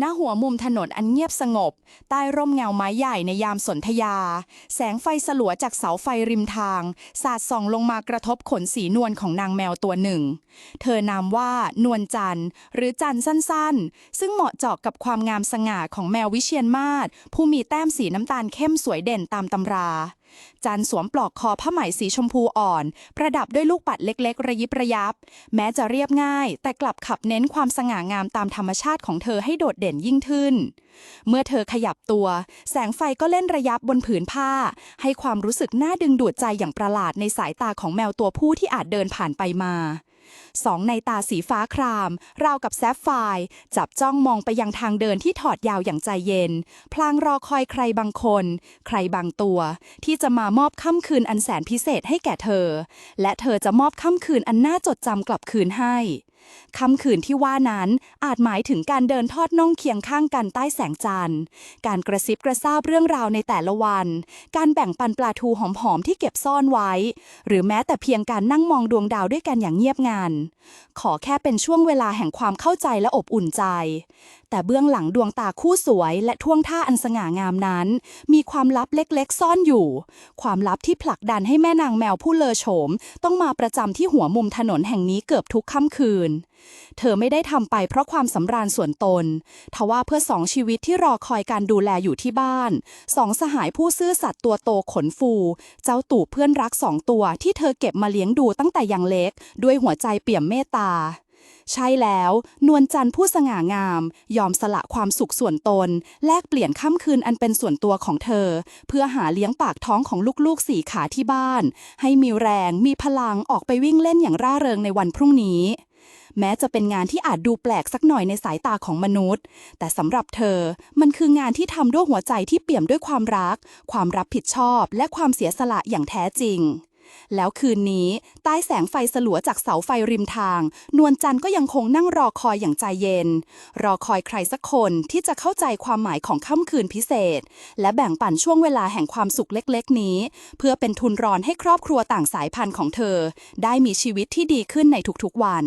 ณหัวมุมถนนอันเงียบสงบ ใต้ร่มเงาไม้ใหญ่ในยามสนธยา แสงไฟสลัวจากเสาไฟริมทาง สาดส่องลงมากระทบขนสีนวลของนางแมวตัวหนึ่ง เธอนามว่านวลจันทร์ หรือจันทร์สั้นๆ ซึ่งเหมาะเจาะกับความงามสง่าของแมววิเชียนมาศผู้มีแต้มสีน้ำตาลเข้มสวยเด่นตามตำรา จันสวมปลอกคอผ้าไหมสีชมพูอ่อน ประดับด้วยลูกปัดเล็กๆ ระยิบระยับ แม้จะเรียบง่าย แต่กลับขับเน้นความสง่างามตามธรรมชาติของเธอให้โดดเด่นยิ่งขึ้น เมื่อเธอขยับตัว แสงไฟก็เล่นระยับบนผืนผ้า ให้ความรู้สึกน่าดึงดูดใจอย่างประหลาดในสายตาของแมวตัวผู้ที่อาจเดินผ่านไปมา สองในตาสีฟ้าคราม ราวกับแซฟไฟร์จับจ้องมองไปยังทางเดินที่ถอดยาวอย่างใจเย็น พลางรอคอยใครบางคน ใครบางตัว ที่จะมามอบค่ำคืนอันแสนพิเศษให้แก่เธอ และเธอจะมอบค่ำคืนอันน่าจดจำกลับคืนให้ คำคืนที่ว่านั้นอาจหมายถึงการเดินทอดน่องเคียงข้างกันใต้แสงจันทร์ การกระซิบกระซาบเรื่องราวในแต่ละวัน การแบ่งปันปลาทูหอมๆที่เก็บซ่อนไว้ หรือแม้แต่เพียงการนั่งมองดวงดาวด้วยกันอย่างเงียบงัน ขอแค่เป็นช่วงเวลาแห่งความเข้าใจและอบอุ่นใจ แต่เบื้องหลังดวงตาคู่สวย และท่วงท่าอันสง่างามนั้น มีความลับเล็กๆ ซ่อนอยู่ ความลับที่ผลักดันให้แม่นางแมวผู้เลอโฉม ต้องมาประจำที่หัวมุมถนนแห่งนี้เกือบทุกค่ำคืน เธอไม่ได้ทำไปเพราะความสำราญส่วนตน ทว่าเพื่อสองชีวิตที่รอคอยการดูแลอยู่ที่บ้าน สองสหายผู้ซื่อสัตย์ตัวโตขนฟู เจ้าตู่เพื่อนรักสองตัวที่เธอเก็บมาเลี้ยงดูตั้งแต่ยังเล็ก ด้วยหัวใจเปี่ยมเมตตา ใช่แล้ว นวลจันทร์ผู้สง่างาม ยอมสละความสุขส่วนตน แลกเปลี่ยนค่ำคืนอันเป็นส่วนตัวของเธอ เพื่อหาเลี้ยงปากท้องของลูกๆสี่ขาที่บ้าน ให้มีแรงมีพลังออกไปวิ่งเล่นอย่างร่าเริงในวันพรุ่งนี้แม้จะเป็นงานที่อาจดูแปลกสักหน่อยในสายตาของมนุษย์ แต่สำหรับเธอ มันคืองานที่ทำด้วยหัวใจที่เปี่ยมด้วยความรัก ความรับผิดชอบ และความเสียสละอย่างแท้จริง แล้วคืนนี้ ใต้แสงไฟสลัวจากเสาไฟริมทาง นวลจันทร์ก็ยังคงนั่งรอคอยอย่างใจเย็น รอคอยใครสักคนที่จะเข้าใจความหมายของค่ำคืนพิเศษ และแบ่งปันช่วงเวลาแห่งความสุขเล็กๆ นี้ เพื่อเป็นทุนรอนให้ครอบครัวต่างสายพันธุ์ของเธอ ได้มีชีวิตที่ดีขึ้นในทุกๆวัน